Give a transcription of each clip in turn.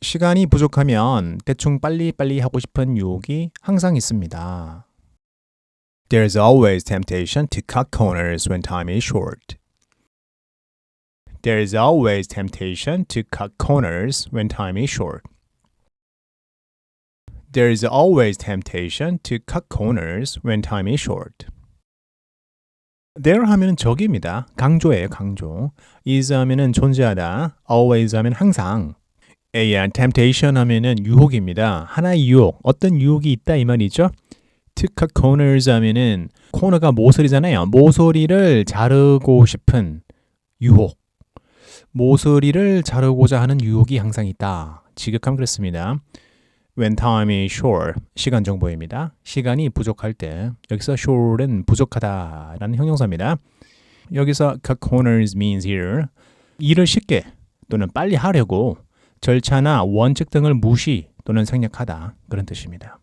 시간이 부족하면 대충 빨리빨리 하고 싶은 유혹이 항상 있습니다. There's always temptation to cut corners when time is short. There is always temptation to cut corners when time is short. There is always temptation to cut corners when time is short. There 하면은 적입니다. 강조예요, 강조. is 하면은 존재하다. always 하면 항상. A temptation 하면은 유혹입니다. 하나의 유혹, 어떤 유혹이 있다 이 말이죠. to cut corners 하면은 코너가 모서리잖아요. 모서리를 자르고 싶은 유혹. 모서리를 자르고자 하는 유혹이 항상 있다. 지극하면 그렇습니다. When time is short, 시간 정보입니다. 시간이 부족할 때, 여기서 short은 부족하다라는 형용사입니다. 여기서 cut corners means here, 일을 쉽게 또는 빨리 하려고 절차나 원칙 등을 무시 또는 생략하다 그런 뜻입니다.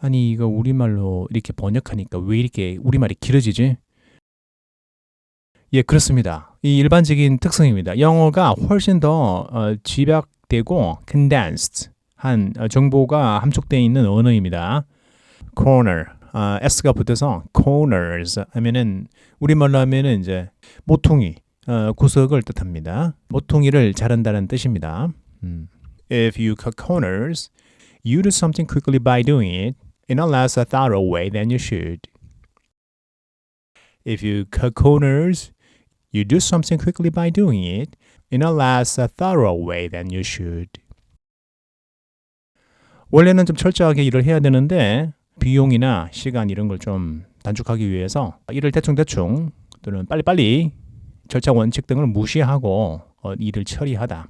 아니 이거 우리말로 이렇게 번역하니까 왜 이렇게 우리말이 길어지지? 예, 그렇습니다. 이 일반적인 특성입니다. 영어가 훨씬 더 어, 집약되고 condensed 한 어, 정보가 함축되어 있는 언어입니다. corner, 아, s가 붙어서 corners 하면은 우리말로 하면은 이제 모퉁이, 어, 구석을 뜻합니다. 모퉁이를 자른다는 뜻입니다. 음. If you cut corners, you do something quickly by doing it in a less thorough way than you should. If you cut corners, you do something quickly by doing it in a less thorough way than you should. 원래는 좀 철저하게 일을 해야 되는데 비용이나 시간 이런 걸 좀 단축하기 위해서 일을 대충대충 또는 빨리빨리 절차 원칙 등을 무시하고 어, 일을 처리하다.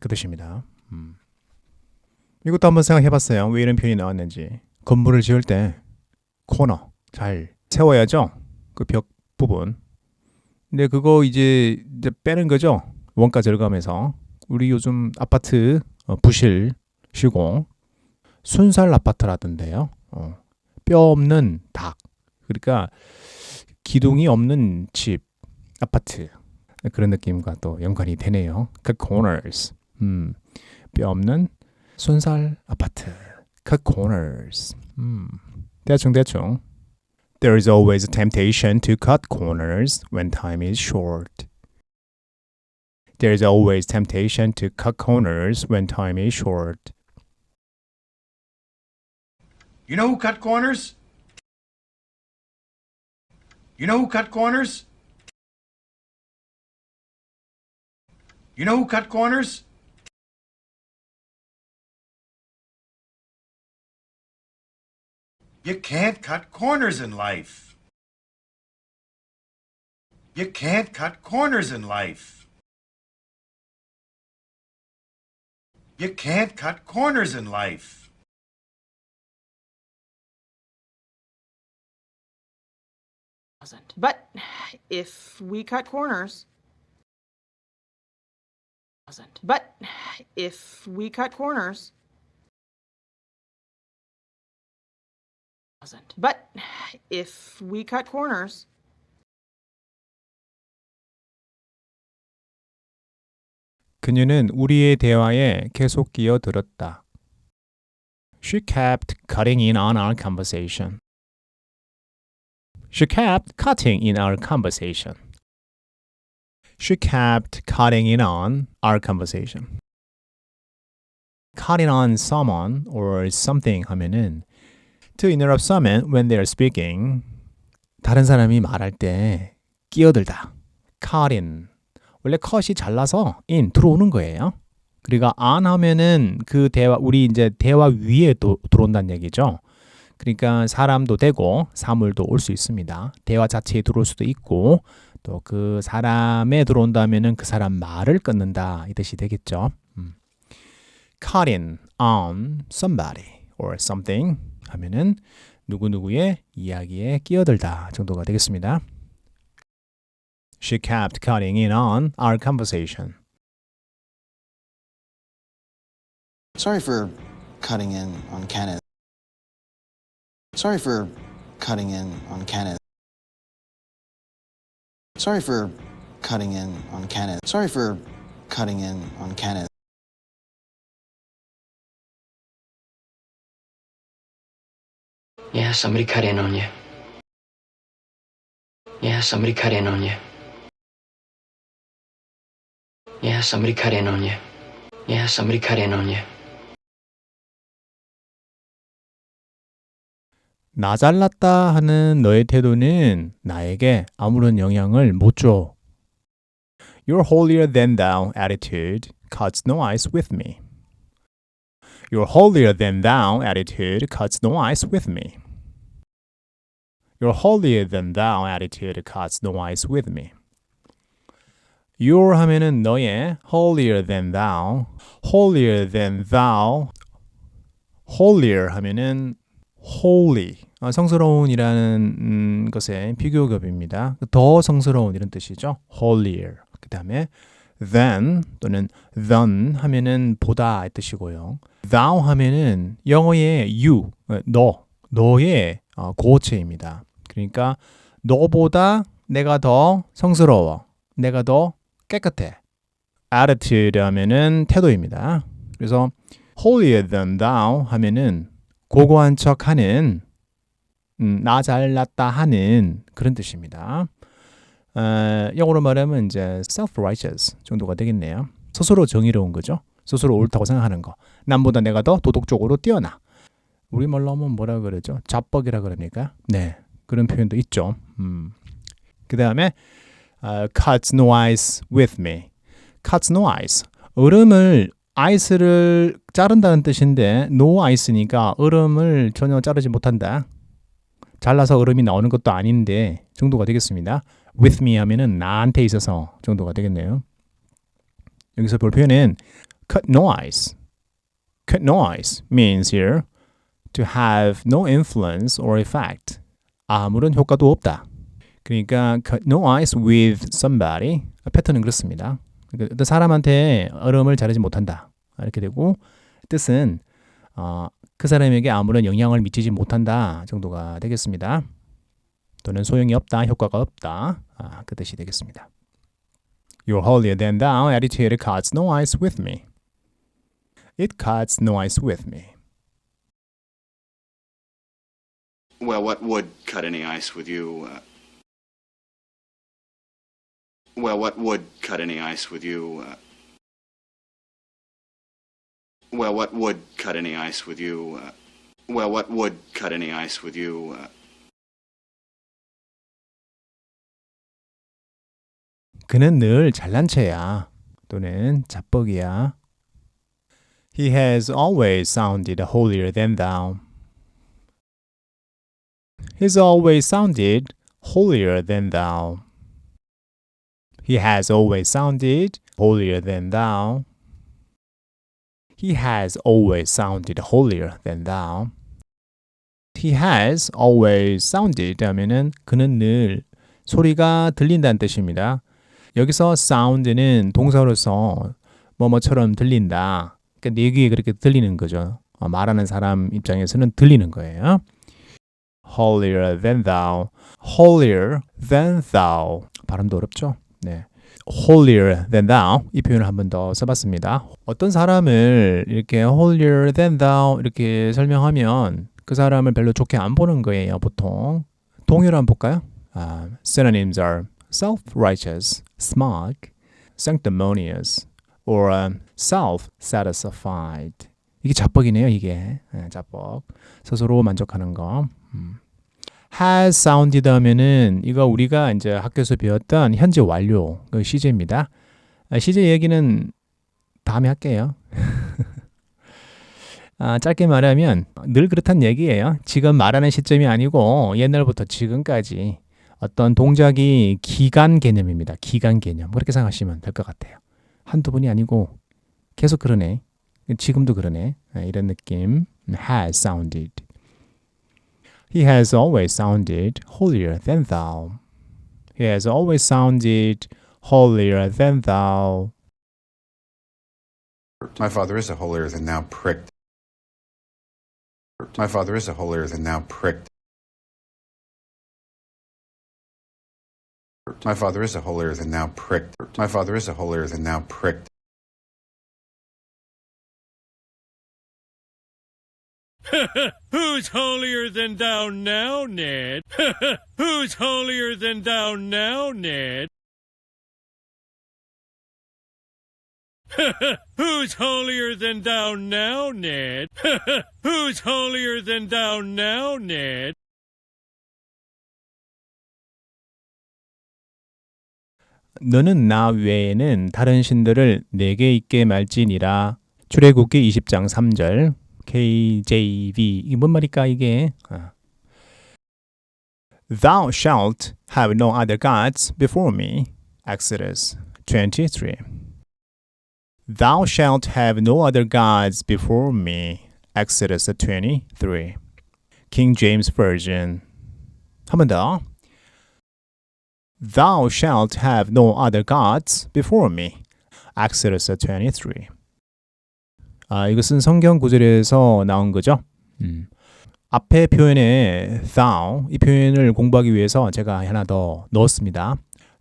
그 뜻입니다. 음. 이것도 한번 생각해봤어요. 왜 이런 표현이 나왔는지. 건물을 지을 때 코너 잘 세워야죠. 그 벽 부분. 근데 그거 이제, 이제 빼는 거죠. 원가 절감해서. 우리 요즘 아파트 어, 부실 시공 순살 아파트라던데요. 어, 뼈 없는 닭. 그러니까 기둥이 없는 집 아파트 그런 느낌과 또 연관이 되네요. 그 corners. 음, 뼈 없는 순살 아파트. cut corners. 음, 대충 대충. There is always a temptation to cut corners when time is short. There is always temptation to cut corners when time is short. You know who cut corners? You know who cut corners? You know who cut corners? You can't cut corners in life. You can't cut corners in life. You can't cut corners in life. But if we cut corners, doesn't. But if we cut corners, doesn't. But if we cut corners, 그녀는 우리의 대화에 계속 끼어들었다. She kept cutting in on our conversation. She kept cutting in our conversation. She kept cutting in on our conversation. Cutting on someone or something 하면은 to interrupt someone when they are speaking 다른 사람이 말할 때 끼어들다. cut in 원래 컷이 잘라서 in 들어오는 거예요. 그리고 안 하면은 그 대화 우리 이제 대화 위에 또 들어온다는 얘기죠. 그러니까 사람도 되고 사물도 올 수 있습니다. 대화 자체에 들어올 수도 있고 또 그 사람에 들어온다면은 그 사람 말을 끊는다 이 뜻이 되겠죠. 음. cut in on somebody or something 하면은 누구누구의 이야기에 끼어들다 정도가 되겠습니다. She kept cutting in on our conversation. Sorry for cutting in on Kenneth. Sorry for cutting in on Kenneth. Sorry for cutting in on Kenneth. Sorry for cutting in on Kenneth. Yeah, somebody cut in on you. Yeah, somebody cut in on you. Yeah, somebody cut in on you. Yeah, somebody cut in on you. 나 잘났다 하는 너의 태도는 나에게 아무런 영향을 못 줘. Your holier than thou attitude cuts no ice with me. Your holier than thou attitude cuts no ice with me. Your holier than thou attitude cuts no ice with me. Your 하면은 너의 holier than thou, holier than thou, holier 하면은 holy 아, 성스러운이라는 음, 것의 비교급입니다. 더 성스러운 이런 뜻이죠. holier. 그 다음에 than 또는 than 하면은 보다 이 뜻이고요. thou 하면은 영어의 you 어, 너 너의 어, 고체입니다. 그러니까 너보다 내가 더 성스러워. 내가 더 깨끗해. attitude 하면은 태도입니다. 그래서 holier than thou 하면은 고고한 척하는 음, 나 잘났다 하는 그런 뜻입니다. 어, 영어로 말하면 이제 self-righteous 정도가 되겠네요. 스스로 정의로운 거죠. 스스로 옳다고 생각하는 거. 남보다 내가 더 도덕적으로 뛰어나. 우리말로 하면 뭐라 그러죠? 자뻑이라 그러니까. 네, 그런 표현도 있죠. 음. 그 다음에 uh, cuts no ice with me. cuts no ice. 얼음을 아이스를 자른다는 뜻인데 no ice니까 얼음을 전혀 자르지 못한다. 잘라서 얼음이 나오는 것도 아닌데 정도가 되겠습니다. with me 하면은 나한테 있어서 정도가 되겠네요. 여기서 볼 표현은 cut no ice. cut no ice means here to have no influence or effect. 아무런 효과도 없다. 그러니까 cut no ice with somebody 패턴은 그렇습니다. 그러니까 사람한테 얼음을 자르지 못한다. 이렇게 되고 뜻은 어, 그 사람에게 아무런 영향을 미치지 못한다 정도가 되겠습니다. 또는 소용이 없다, 효과가 없다. 아, 그 뜻이 되겠습니다. Your holier than thou attitude cuts no ice with me. It cuts no ice with me. Well, what would cut any ice with you? Uh, well, what would cut any ice with you? Uh, well, what would cut any ice with you? Uh, well, what would cut any ice with you? Uh, 그는 늘 잘난 체야. 또는 자뻑이야. He has always sounded holier than thou. He's always sounded holier than thou. He has always sounded holier than thou. He has always sounded holier than thou. He has always sounded 하면은 그는 늘 소리가 들린다는 뜻입니다. 여기서 sound는 동사로서 뭐뭐처럼 들린다. 그러니까 내 귀에 그렇게 들리는 거죠. 어, 말하는 사람 입장에서는 들리는 거예요. holier than thou, holier than thou. 발음도 어렵죠? 네. Holier than thou 이 표현을 한 번 더 써봤습니다. 어떤 사람을 이렇게 holier than thou 이렇게 설명하면 그 사람을 별로 좋게 안 보는 거예요, 보통. 동의를 한번 볼까요? 아, synonyms are self-righteous, smug, sanctimonious, or um, self-satisfied. 이게 자뻑이네요, 이게. 네, 자뻑. 스스로 만족하는 거. 음. Has sounded 하면은 이거 우리가 이제 학교에서 배웠던 현재 완료 그 시제입니다. 아, 시제 얘기는 다음에 할게요. 아, 짧게 말하면 늘 그렇단 얘기예요. 지금 말하는 시점이 아니고 옛날부터 지금까지 어떤 동작이 기간 개념입니다. 기간 개념. 그렇게 생각하시면 될 것 같아요. 한두 번이 아니고 계속 그러네. 지금도 그러네. 아, 이런 느낌. has sounded. He has always sounded holier than thou. He has always sounded holier than thou. My father is a holier than thou prick. My father is a holier than thou prick. My father is a holier than thou prick. My father is a holier than thou prick. Who's holier than thou now, Ned? Who's holier than thou now, Ned? Who's holier than thou now, Ned? Who's holier than thou now, Ned? 너는 나 외에는 다른 신들을 내게 있게 말지니라. 출애굽기 20장 3절 KJV 이게 뭔 말일까 이게? 아. Thou shalt have no other gods before me. Exodus 23. Thou shalt have no other gods before me. Exodus 23. King James Version. 한 번 더. Thou shalt have no other gods before me. Exodus 23. 아, 이것은 성경 구절에서 나온 거죠. 음. 앞에 표현에 thou 이 표현을 공부하기 위해서 제가 하나 더 넣었습니다.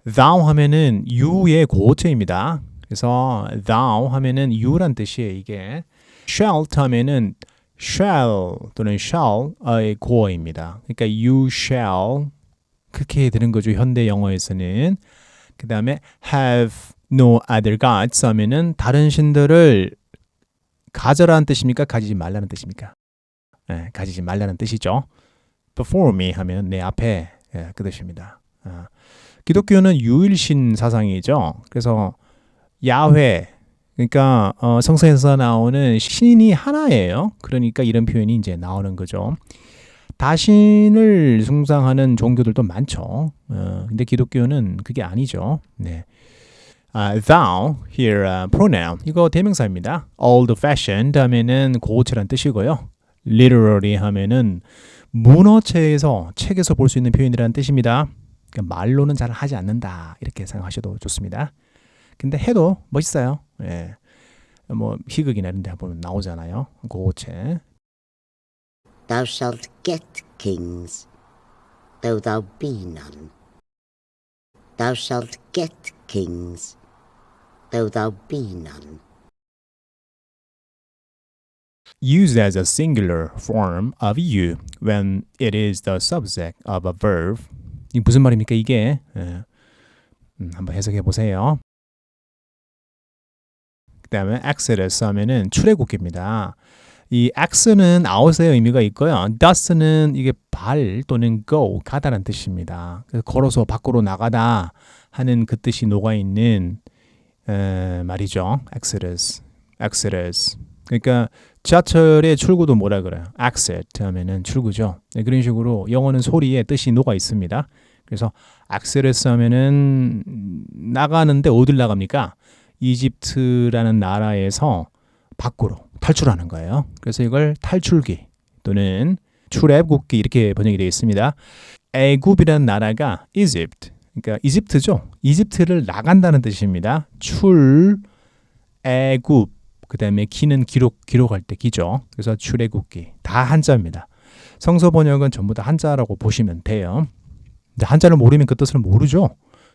thou 하면은 you의 고체입니다. 그래서 thou 하면은 you란 뜻이에요, 이게. shalt 하면은 shall 또는 shall의 고어입니다. 그러니까 you shall 그렇게 되는 거죠. 현대 영어에서는. 그 다음에 have no other gods 하면은 다른 신들을 가져라는 뜻입니까? 가지지 말라는 뜻입니까? 예, 가지지 말라는 뜻이죠. before me 하면 내 앞에 예, 그 뜻입니다. 아, 기독교는 유일신 사상이죠. 그래서 야훼 그러니까 어, 성서에서 나오는 신이 하나예요. 그러니까 이런 표현이 이제 나오는 거죠. 다신을 숭상하는 종교들도 많죠. 어, 근데 기독교는 그게 아니죠. 네. 아, thou here uh, pronoun 이거 대명사입니다. old fashioned 하면은 고체란 뜻이고요. literary 하면은 문어체에서 책에서 볼 수 있는 표현이라는 뜻입니다. 그러니까 말로는 잘 하지 않는다 이렇게 생각하셔도 좋습니다. 근데 해도 멋있어요. 예. 뭐 희극이나 이런 데 보면 나오잖아요. 고체. Thou shalt get kings, though thou be none. Thou shalt get kings, though thou be none. used as a singular form of you when it is the subject of a verb. 이 무슨 말입니까 이게? 예. 음, 한번 해석해 보세요. 그다음에 exodus 하면은 출애굽기입니다. 이 x는 out의 의미가 있고요. does는 이게 발 또는 go 가다라는 뜻입니다. 그래서 걸어서 밖으로 나가다 하는 그 뜻이 녹아 있는 에, 말이죠. exodus, exodus. 그러니까 지하철의 출구도 뭐라 그래요? exit 하면은 출구죠. 네, 그런 식으로 영어는 소리에 뜻이 녹아 있습니다. 그래서 exodus 하면은 나가는데 어딜 나갑니까? 이집트라는 나라에서 밖으로 탈출하는 거예요. 그래서 이걸 탈출기 또는 출애굽기 이렇게 번역이 되어 있습니다. 애굽이라는 나라가 Egypt, 그러니까 이집트죠. 이집트를 나간다는 뜻입니다. 출 애굽 그다음에 기는 기록 기록할 때 기죠. 그래서 출애굽기 다 한자입니다. 성서 번역은 전부 다 한자라고 보시면 돼요. 한자를 모르면 그 뜻을 모르죠.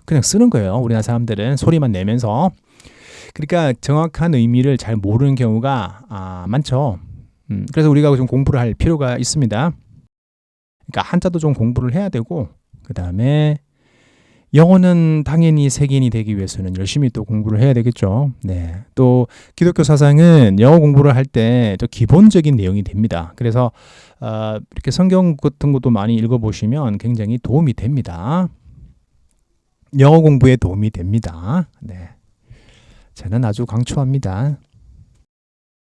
그냥 쓰는 거예요. 우리나라 사람들은 소리만 내면서 그러니까 정확한 의미를 잘 모르는 경우가 아, 많죠. 음, 그래서 우리가 좀 공부를 할 필요가 있습니다. 그러니까 한자도 좀 공부를 해야 되고 그 다음에 영어는 당연히 세계인이 되기 위해서는 열심히 또 공부를 해야 되겠죠. 네. 또 기독교 사상은 영어 공부를 할 때 또 기본적인 내용이 됩니다. 그래서 어, 이렇게 성경 같은 것도 많이 읽어보시면 굉장히 도움이 됩니다. 영어 공부에 도움이 됩니다. 네. 저는 아주 강추합니다.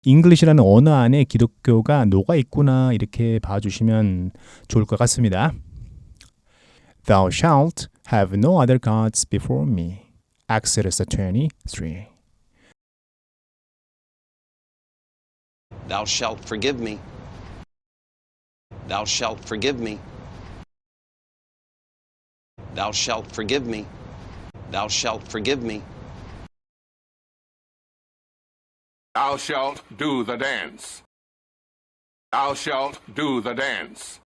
잉글리시라는 언어 안에 기독교가 녹아 있구나 이렇게 봐주시면 좋을 것 같습니다. Thou shalt have no other gods before me. Exodus 23. Thou shalt forgive me. Thou shalt forgive me. Thou shalt forgive me. Thou shalt forgive me. Thou shalt do the dance. Thou shalt do the dance.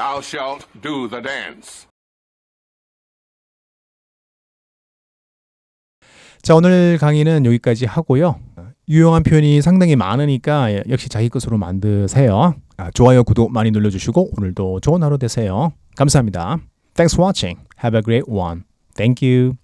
Thou shalt do the dance. 자, 오늘 강의는 여기까지 하고요. 유용한 표현이 상당히 많으니까 예, 역시 자기 것으로 만드세요. 아, 좋아요, 구독 많이 눌러주시고 오늘도 좋은 하루 되세요. 감사합니다. Thanks for watching. Have a great one. Thank you.